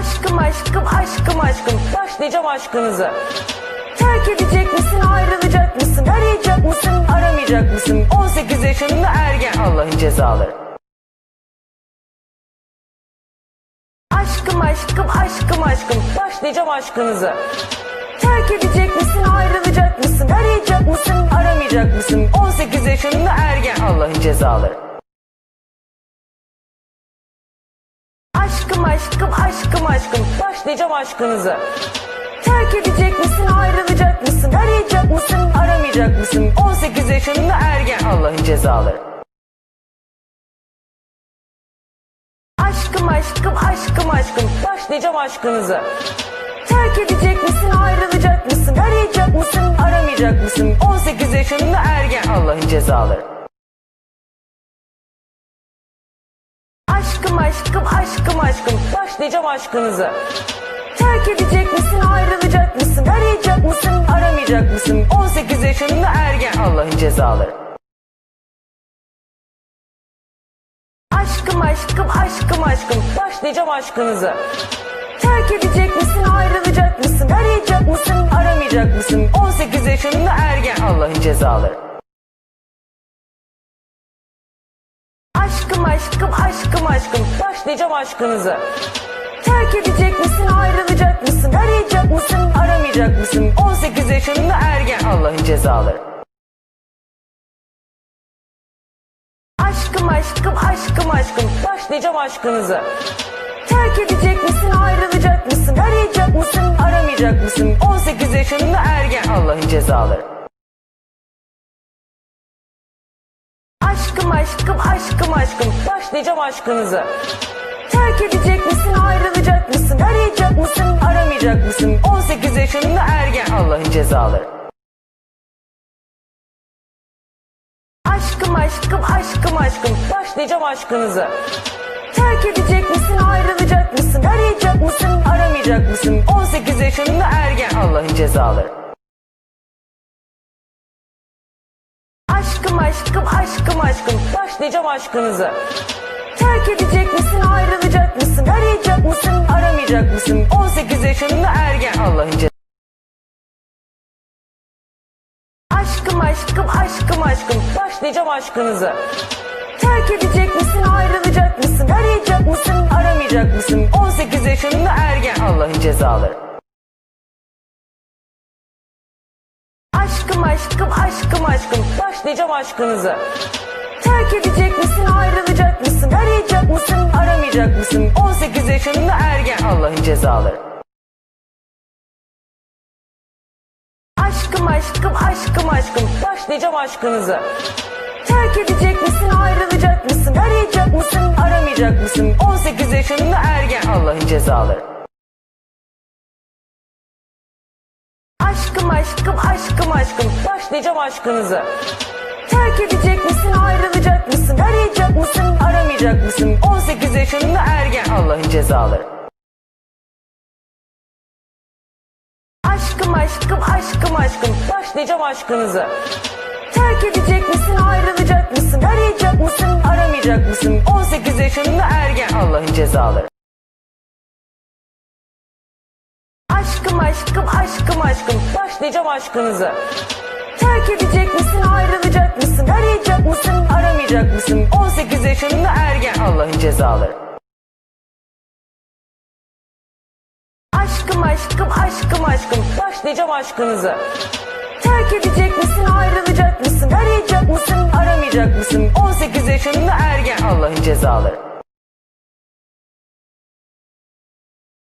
Aşkım aşkım aşkım aşkım başlayacağım aşkınızı. Terk edecek misin ayrılacak mısın arayacak mısın aramayacak mısın 18 yaşında ergen Allah'ın cezaları. Aşkım aşkım aşkım aşkım başlayacağım aşkınızı. Terk edecek misin ayrılacak mısın arayacak mısın aramayacak mısın 18 yaşında ergen Allah'ın cezaları. Aşkım aşkım aşkım aşkım başlayacağım aşkınızı. Terk edecek misin ayrılacak mısın arayacak mısın aramayacak mısın 18 yaşında ergen Allah'ın cezaları. Aşkım aşkım aşkım aşkım başlayacağım aşkınızı. Terk edecek misin ayrılacak mısın arayacak mısın aramayacak mısın 18 yaşında ergen Allah'ın cezaları. Aşkım aşkım aşkım aşkım başlayacağım aşkınızı. Terk edecek misin ayrılacak mısın arayacak mısın aramayacak mısın 18 yaşında ergen Allah'ın cezaları. Aşkım aşkım aşkım aşkım başlayacağım aşkınızı. Terk edecek misin ayrılacak mısın arayacak mısın aramayacak mısın 18 yaşında ergen Allah'ın cezaları. Aşkım aşkım aşkım aşkım başlayacağım aşkınızı. Terk edecek misin ayrılacak mısın arayacak mısın aramayacak mısın 18 yaşında ergen Allah'ın cezaları. Aşkım aşkım aşkım aşkım başlayacağım aşkınızı. Terk edecek misin ayrılacak mısın arayacak mısın aramayacak mısın 18 yaşında ergen Allah'ın cezaları. Aşkım aşkım aşkım aşkım başlayacağım aşkınızı. Terk edecek misin ayrılacak mısın arayacak mısın aramayacak mısın 18 yaşında ergen Allah'ın cezaları. Aşkım aşkım aşkım aşkım başlayacağım aşkınızı. Terk edecek misin ayrılacak mısın arayacak mısın aramayacak mısın 18 yaşında ergen Allah'ın cezaları. Aşkım aşkım aşkım aşkım başlayacağım aşkınızı. Terk edecek misin ayrılacak mısın arayacak mısın aramayacak mısın 18 yaşında ergen Allah'ın cezaları. Aşkım aşkım aşkım aşkım başlayacağım aşkınızı. Terk edecek misin ayrılacak mısın arayacak mısın aramayacak mısın 18 yaşında ergen Allah'ın cezaları. Aşkım aşkım aşkım aşkım başlayacağım aşkınızı. Terk edecek misin ayrılacak mısın arayacak mısın aramayacak mısın 18 yaşında ergen Allah'ın cezaları. Aşkım aşkım aşkım aşkım başlayacağım aşkınızı. Terk edecek misin ayrılacak mısın arayacak mısın aramayacak mısın 18 yaşında ergen Allah'ın cezaları. Aşkım aşkım aşkım aşkım başlayacağım aşkınızı. Terk edecek misin ayrılacak mısın arayacak mısın aramayacak mısın 18 yaşında ergen Allah'ın cezaları. Aşkım aşkım aşkım aşkım başlayacağım aşkınızı. Terk edecek misin ayrılacak mısın arayacak mısın aramayacak mısın 18 yaşında ergen Allah'ın cezaları. Aşkım aşkım aşkım aşkım başlayacağım aşkınızı. Terk edecek misin Allah'ın cezaları. Aşkım aşkım aşkım aşkım başlayacağım aşkınızı. Terk edecek misin ayrılacak mısın arayacak mısın aramayacak mısın 18 yaşında ergen Allah'ın cezaları.